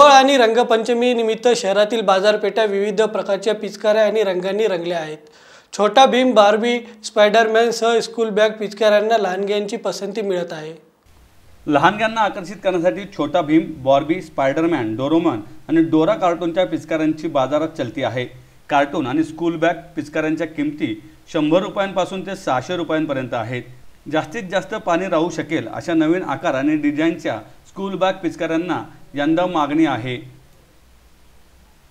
दिवाळ आणि रंगपंचमी निमित्त शहरातील बाजारपेठा विविध प्रकारच्या पिचकाऱ्या आणि रंगांनी रंगल्या आहेत. छोटा भीम बार्बी स्पायडरमॅन सह स्कूल बॅग पिचकाऱ्यांना लहानग्यांची पसंती मिळत आहे. लहानग्यांना आकर्षित करण्यासाठी छोटा भीम बॉर्बी स्पायडरमॅन डोरोमन आणि डोरा कार्टूनच्या पिचकाऱ्यांची बाजारात चलती आहे. कार्टून आणि स्कूल बॅग पिचकाऱ्यांच्या किमती शंभर रुपयांपासून ते सहाशे रुपयांपर्यंत आहेत. जास्तीत जास्त पाणी राहू शकेल अशा नवीन आकार आणि डिझाईनच्या स्कूल बॅग पिचकाऱ्यांना यंदा मागणी आहे.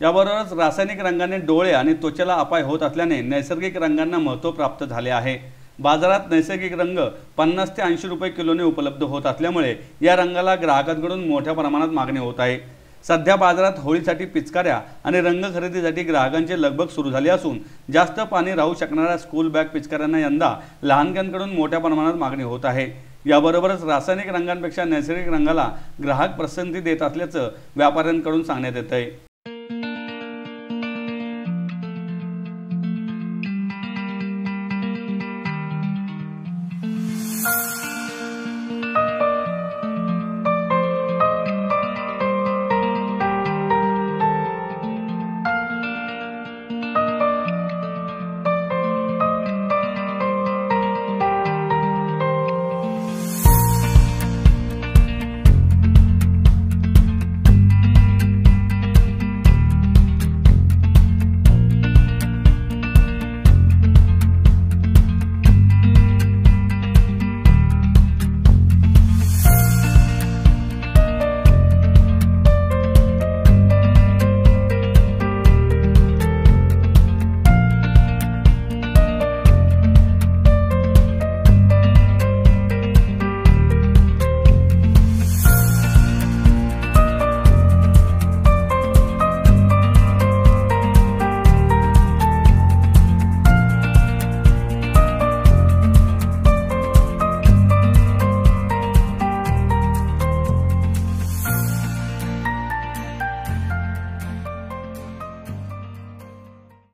याबरोबरच रासायनिक रंगाने डोळे आणि त्वचेला अपाय होत असल्याने नैसर्गिक रंगांना महत्त्व प्राप्त झाले आहे. बाजारात नैसर्गिक रंग पन्नास ते ऐंशी रुपये किलोने उपलब्ध होत असल्यामुळे या रंगाला ग्राहकांकडून मोठ्या प्रमाणात मागणी होत आहे. सध्या बाजारात होळीसाठी पिचकाऱ्या आणि रंग खरेदीसाठी ग्राहकांचे लगबग सुरू झाले असून जास्त पाणी राहू शकणाऱ्या स्कूल बॅग पिचकाऱ्यांना यंदा लहानग्यांकडून मोठ्या प्रमाणात मागणी होत आहे. याबरोबरच रासायनिक रंगांपेक्षा नैसर्गिक रंगाला ग्राहक पसंती देत असल्याचं व्यापाऱ्यांकडून सांगण्यात येत आहे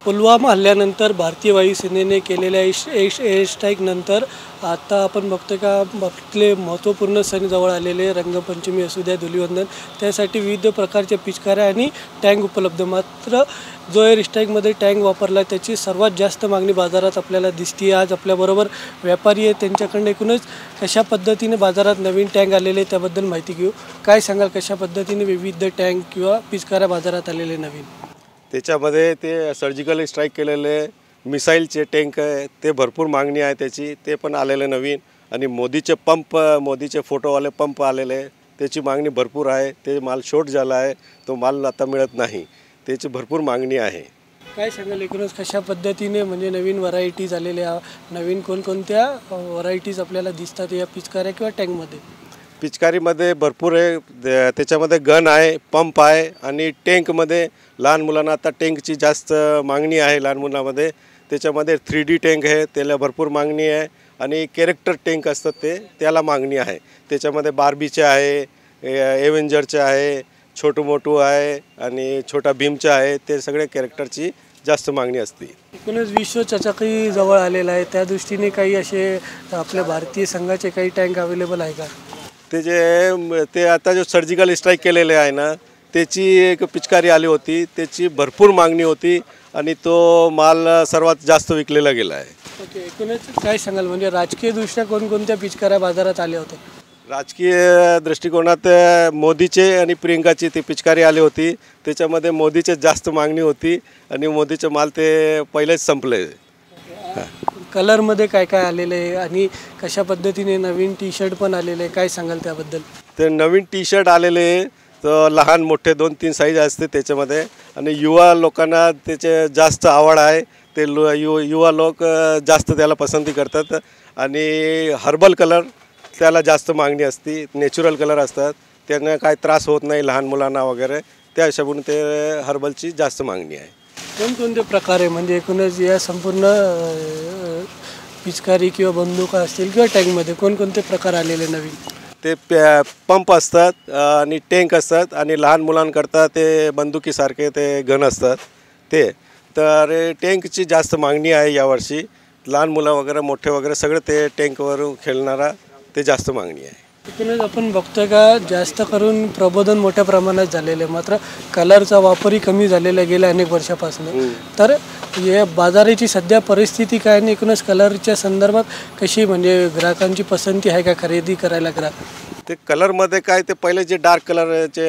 पुलवामा हल्ल्यानंतर भारतीय वायुसेनेने केलेल्या एश एश एअरस्ट्राईकनंतर आता आपण बघतो का आपले महत्त्वपूर्ण सण जवळ आलेले रंगपंचमी असू द्या धुलीवंदन त्यासाठी विविध प्रकारच्या पिचकाऱ्या आणि टँक उपलब्ध. मात्र जो एअर स्ट्राईकमध्ये टँक वापरला त्याची सर्वात जास्त मागणी बाजारात आपल्याला दिसते आज आपल्याबरोबर व्यापारी आहे त्यांच्याकडनं एकूणच कशा पद्धतीने बाजारात नवीन टँक आलेले त्याबद्दल माहिती घेऊ. काय सांगाल कशा पद्धतीने विविध टँक किंवा पिचकाऱ्या बाजारात आलेले नवीन? त्याच्यामध्ये ते सर्जिकल स्ट्राईक केलेले मिसाईलचे टँक आहे ते भरपूर मागणी आहे त्याची ते पण आलेले नवीन. आणि मोदीचे पंप मोदीचे फोटोवाले पंप आलेले त्याची मागणी भरपूर आहे. ते माल शॉर्ट झाला आहे तो माल आता मिळत नाही. त्याची भरपूर मागणी आहे. काय सांगाल एकूणच कशा पद्धतीने म्हणजे नवीन व्हरायटीज आलेल्या नवीन कोणकोणत्या व्हरायटीज आपल्याला दिसतात या पिचकाऱ्या किंवा टँकमध्ये पिचकारीमध्ये भरपूर आहे. त्याच्यामध्ये गन आहे पंप आहे आणि टँकमध्ये लहान मुलांना आता टँकची जास्त मागणी आहे लहान मुलांमध्ये. त्याच्यामध्ये थ्री डी टँक आहे त्याला भरपूर मागणी आहे आणि कॅरेक्टर टँक असतात ते त्याला मागणी आहे. त्याच्यामध्ये बार्बीचे आहे एव्हेंजरचे आहे छोटू मोटू आहे आणि छोटा भीमचे आहे ते सगळे कॅरेक्टरची जास्त मागणी असते. एकूणच विश्व चचाकी जवळ आलेला आहे. त्या दृष्टीने काही असे आपल्या भारतीय संघाचे काही टँक अवेलेबल आहे का? ते जे ते आता जो सर्जिकल स्ट्राईक केलेले आहे ना त्याची एक पिचकारी आली होती त्याची भरपूर मागणी होती आणि तो माल सर्वात जास्त विकलेला गेला आहे. ओके एकूणच काय सांगाल? म्हणजे राजकीय दृष्ट्या कोणकोणत्या पिचकाऱ्या बाजारात आल्या होत्या राजकीय दृष्टिकोनात मोदीचे आणि प्रियंकाची ती पिचकारी आली होती. त्याच्यामध्ये मोदीचे जास्त मागणी होती आणि मोदीचे माल ते पहिलेच संपले. कलरमध्ये काय काय आलेलं आहे आणि कशा पद्धतीने नवीन टी शर्ट पण आलेले आहे? काय सांगाल त्याबद्दल? ते नवीन टी शर्ट आलेले तर लहान मोठे दोन तीन साईज असते त्याच्यामध्ये. आणि युवा लोकांना त्याचे जास्त आवड आहे. ते लो यु युवा लोक जास्त त्याला पसंती करतात. आणि हर्बल कलर त्याला जास्त मागणी असते. नॅचरल कलर असतात. त्यांना काय त्रास होत नाही लहान मुलांना वगैरे. त्या हिशोबाने ते हर्बलची जास्त मागणी आहे. कोणकोणते प्रकार आहे? म्हणजे एकूणच या संपूर्ण पिचकारी किंवा बंदुका असतील किंवा टँकमध्ये कोणकोणते प्रकार आलेले नवीन? ते प्या पंप असतात आणि टँक असतात आणि लहान मुलांकरता ते बंदुकीसारखे ते गन असतात ते. तर टँकची जास्त मागणी आहे यावर्षी. लहान मुलं वगैरे मोठे वगैरे सगळे ते टँकवर खेळणारा ते जास्त मागणी आहे. एकूणच आपण बघतोय का जास्त करून प्रबोधन मोठ्या प्रमाणात झालेलं आहे. मात्र कलरचा वापरही कमी झालेला गेल्या अनेक वर्षापासून. तर या बाजाराची सध्या परिस्थिती काय आणि एकूणच कलरच्या संदर्भात कशी म्हणजे ग्राहकांची पसंती आहे का? खरेदी करायला ग्राहक? ते कलरमध्ये काय ते पहिले जे डार्क कलरचे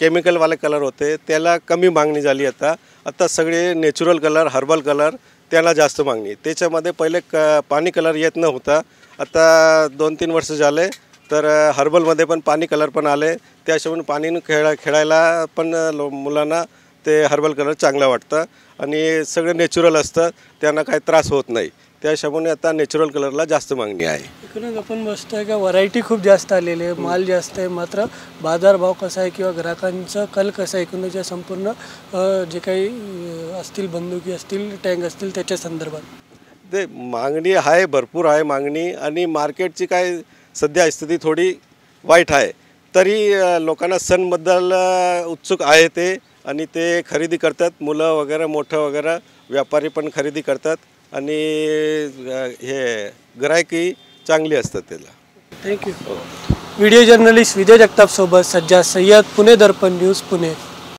केमिकलवाले कलर होते त्याला कमी मागणी झाली आता. आता सगळे नॅचरल कलर हर्बल कलर त्याला जास्त मागणी. त्याच्यामध्ये पहिले क पाणी कलर येत नव्हता. आता दोन तीन वर्ष झाले तर हर्बलमध्ये पण पाणी कलर पण आले. त्याशिवाय पाणी पाणीनं खेळा खेळायला पण लो मुलांना ते हर्बल कलर चांगलं वाटतं आणि सगळे नॅचरल असतं त्यांना काही त्रास होत नाही. त्या हिशोबाने आता नॅचरल कलरला जास्त मागणी आहे. एकूणच आपण बघतोय का? व्हरायटी खूप जास्त आलेली आहे. माल जास्त आहे मात्र. बाजारभाव कसा आहे किंवा ग्राहकांचं कल कसा आहे? एकूणच या संपूर्ण अ, जे काही अ, असतील बंदुकी असतील टँक असतील त्याच्या संदर्भात. ते मागणी आहे भरपूर आहे मागणी आणि मार्केटची काय सध्या स्थिती थोडी वाईट आहे. तरी अ, लोकांना सणबद्दल अ, उत्सुक आहे ते. आणि ते खरेदी करतात. मुलं वगैरे मोठं वगैरे व्यापारी पण खरेदी करतात. आणि हे गिरायकी चांगली असतात त्याला. Thank you video journalist Vijay जगतापसोबत Sajja Sayyad Pune Darpan news Pune.